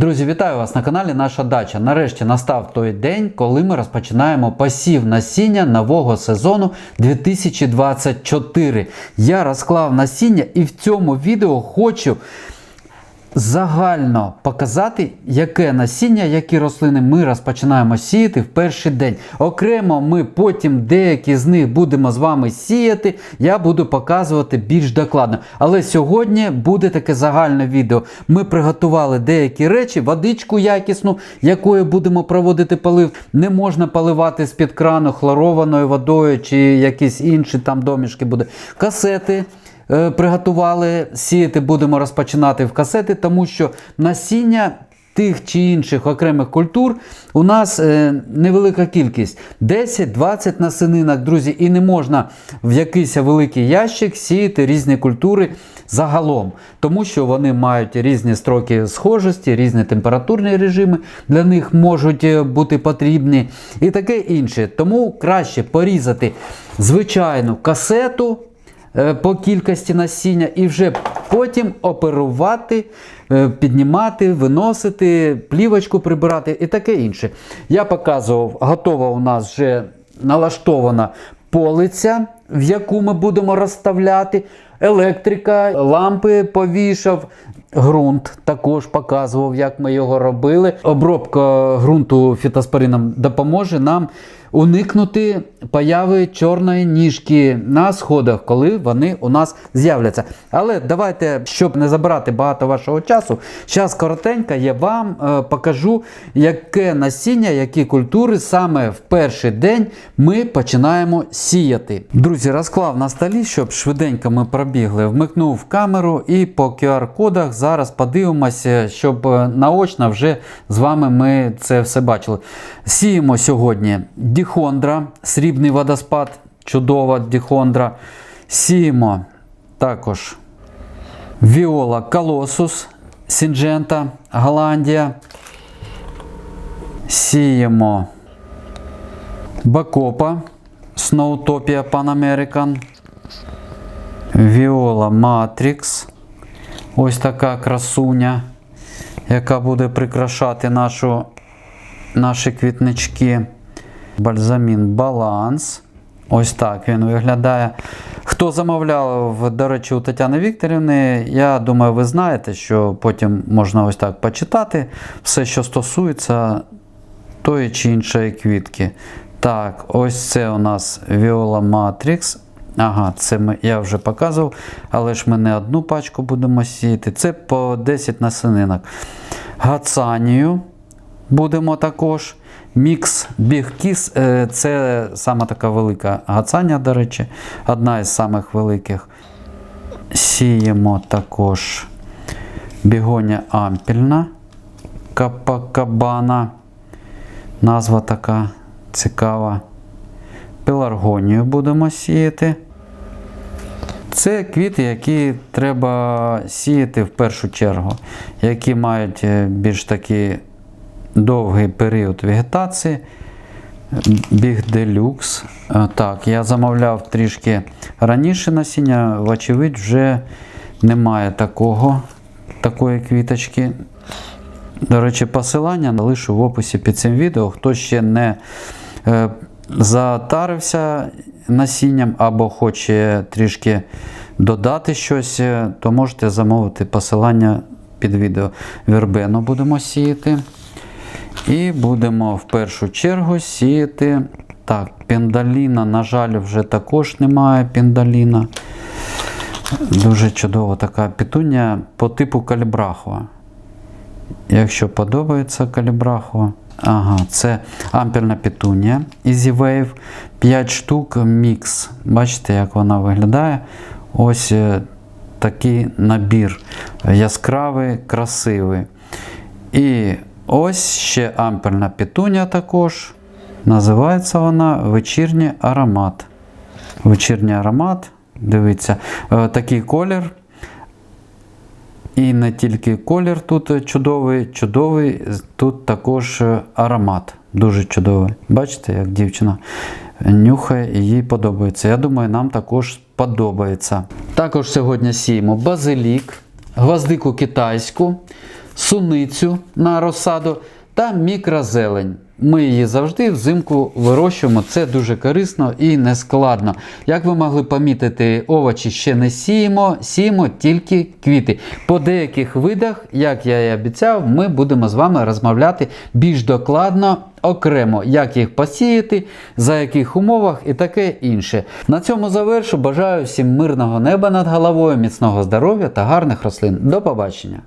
Друзі, вітаю вас на каналі Наша Дача. Нарешті настав той день, коли ми розпочинаємо посів насіння нового сезону 2024. Я розклав насіння і в цьому відео хочу загально показати, яке насіння, які рослини ми розпочинаємо сіяти в перший день. Окремо ми потім деякі з них будемо з вами сіяти. Я буду показувати більш докладно. Але сьогодні буде таке загальне відео. Ми приготували деякі речі, водичку якісну, якою будемо проводити полив. Не можна поливати з-під крану хлорованою водою чи якісь інші там домішки буде. Касети приготували, сіяти будемо розпочинати в касети, тому що насіння тих чи інших окремих культур у нас е, невелика кількість 10-20 насининок, друзі, і не можна в якийсь великий ящик сіяти різні культури загалом, тому що вони мають різні строки схожості, різні температурні режими для них можуть е, бути потрібні і таке інше. Тому краще порізати звичайну касету е, по кількості насіння і вже потім оперувати, е, піднімати, виносити, плівочку прибирати і таке інше. Я показував, готова у нас вже налаштована полиця, в яку ми будемо розставляти. Електрика, лампи повішав, ґрунт також показував, як ми його робили. Обробка ґрунту фітоспорином допоможе нам уникнути появи чорної ніжки на сходах, коли вони у нас з'являться. Але давайте, щоб не забирати багато вашого часу, зараз коротенько я вам е, покажу, яке насіння, які культури саме в перший день ми починаємо сіяти. Друзі, розклав на столі, щоб швиденько ми пробігли, вмикнув камеру і по QR-кодах зараз подивимося, щоб е, наочно вже з вами ми це все бачили. Сіємо сьогодні діхондра, срібний водоспад, чудова діхондра. Сіємо також Віола Колосус, Сінджента, Голландія. Сіємо Бакопа, Сноутопія Pan American. Віола Матрікс. Ось така красуня, яка буде прикрашати нашу, наші квітнички. Бальзамін Баланс. Ось так він виглядає. Хто замовляв, до речі, у Тетяни Вікторівни, я думаю, ви знаєте, що потім можна ось так почитати все, що стосується тої чи іншої квітки. Так, ось це у нас Viola Matrix. Ага, це ми, я вже показував, але ж ми не одну пачку будемо сіяти. Це по 10 насининок. Гацанію будемо також. Мікс Kiss е, це саме така велика гацання, до речі, одна із самих великих. Сіємо також бігоня ампільна капакабана. Назва така цікава. Пеларгонію будемо сіяти. Це квіти, які треба сіяти в першу чергу, які мають е, більш такий довгий період вегетації. Біг делюкс. Е, Так, я замовляв трішки раніше насіння, вочевидь, вже немає такого, такої квіточки. До речі, посилання лишу в описі під цим відео. Хто ще не е, затарився насінням або хоче трішки додати щось, е, то можете замовити посилання під відео. Вербену будемо сіяти. І будемо в першу чергу сіяти. Так, пендаліна, на жаль, вже також немає пендаліна. Дуже чудова така петунія по типу калібрахова. Якщо подобається калібрахова. Ага, це амперна петунія Easy Wave. 5 штук мікс. Бачите, як вона виглядає. Ось е, такий набір. Яскравий, красивий. І ось ще амперна петунія також. Називається вона вечірній аромат. Вечірній аромат. Дивіться, е, такий колір. І не тільки колір тут чудовий, чудовий, тут також аромат. Дуже чудовий. Бачите, як дівчина нюхає їй подобається. Я думаю, нам також подобається. Також сьогодні сіємо базилік, гвоздику китайську, суницю на розсаду та мікрозелень. Ми її завжди взимку вирощуємо. Це дуже корисно і нескладно. Як ви могли помітити, овочі ще не сіємо, сіємо тільки квіти. По деяких видах, як я і обіцяв, ми будемо з вами розмовляти більш докладно. Окремо, як їх посіяти, за яких умовах і таке інше. На цьому завершу. Бажаю всім мирного неба над головою, міцного здоров'я та гарних рослин. До побачення!